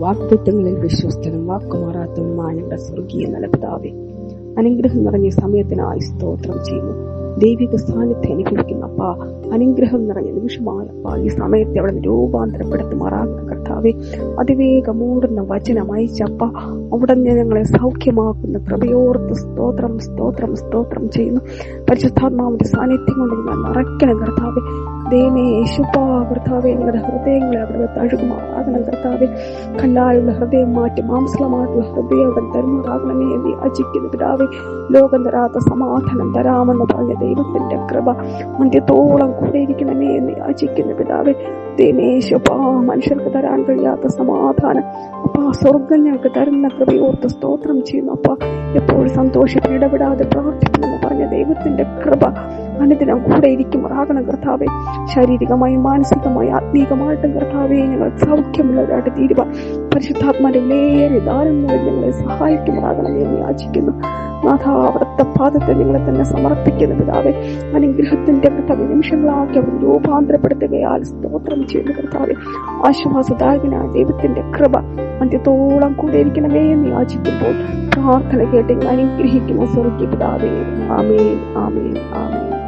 വാഗ്ദത്വങ്ങളിൽ വിശ്വസ്തനും വാക്കുമാറാത്തവനുമായ ഞങ്ങളുടെ സ്വർഗീയ നല്ല അനുഗ്രഹം നിറഞ്ഞ സമയത്തിനായി സ്തോത്രം ചെയ്യുന്നു. ദൈവിക സാന്നിധ്യം അനുഭവിക്കുന്ന അപ്പ അനുഗ്രഹം നിറഞ്ഞ നിമിഷമായ അപ്പ ഈ സമയത്തെ അവിടെ രൂപാന്തരപ്പെടുത്തുമാറാകുന്ന കർത്താവെ. അതിവേഗം മൂടുന്ന വചനം അയച്ചപ്പ അവിടെ ഞങ്ങളെ സൗഖ്യമാക്കുന്ന കൃപയോർത്ത് സ്തോത്രം സ്തോത്രം സ്തോത്രം ചെയ്യുന്നു. പരിശുദ്ധാത്മാവിന്റെ സാന്നിധ്യം കൊണ്ട് ഞാൻ നിറയ്ക്കണം കർത്താവെ. ദൈവമേ ഞങ്ങളുടെ ഹൃദയങ്ങളെ അവിടെ തഴുകുമാറാകണം കർത്താവെ കല്ലായുള്ള ഹൃദയം മാറ്റി മാംസമായിട്ടുള്ള ഹൃദയം അവിടെ തരുമാറാകണമേ എന്ന് യാചിക്കുന്നു പിതാവെ. ലോകം തരാത്ത സമാധാനം തരാമെന്ന് പറഞ്ഞ ദൈവത്തിന്റെ കൃപ അന്ത്യത്തോളം കൂടെ ഇരിക്കണമേ എന്ന് യാചിക്കുന്നു പിതാവെ. മനുഷ്യർക്ക് തരാൻ കഴിയാത്ത സമാധാനം. അപ്പ സ്വർഗം ഞങ്ങൾക്ക് തരുന്ന കൃപയോർത്ത് സ്തോത്രം ചെയ്യുന്നു അപ്പ. എപ്പോഴും സന്തോഷിപ്പിന് ഇടപെടാതെ പ്രാർത്ഥിക്കുന്നു പറഞ്ഞ ദൈവത്തിന്റെ കൃപ അനുദിനം കൂടെ ഇരിക്കും. ഇരിക്കുമാറാകണം കർത്താവെ ശാരീരികമായും മാനസികമായും ആത്മീകമായിട്ടും കർത്താവെ ഞങ്ങൾ സൗഖ്യമുള്ളവരായിട്ട് തീരുവാൻ പരിശുദ്ധാത്മാന്റെ ഏറെ ദാരങ്ങളിൽ ഞങ്ങളെ സഹായിക്കുമാറാകണം എന്ന് യാചിക്കുന്നു പാദത്തെ നിങ്ങളെ തന്നെ സമർപ്പിക്കുന്നു പിതാവെ അനുഗ്രഹത്തിന്റെ കർത്താവ് നിമിഷങ്ങളാക്കി രൂപാന്തരപ്പെടുത്തുകയാൽ സ്തോത്രം ചെയ്യുന്ന കർത്താവെ. ആശ്വാസദായകനായ ദൈവത്തിന്റെ കൃപ അന്ത്യത്തോളം കൂടെ ഇരിക്കണമേ എന്ന് യാചിക്കുമ്പോൾ പ്രാർത്ഥന കേട്ട് അനുഗ്രഹിക്കുന്ന സ്വർഗീയ പിതാവേ. ആമേൻ ആമേൻ ആമേൻ.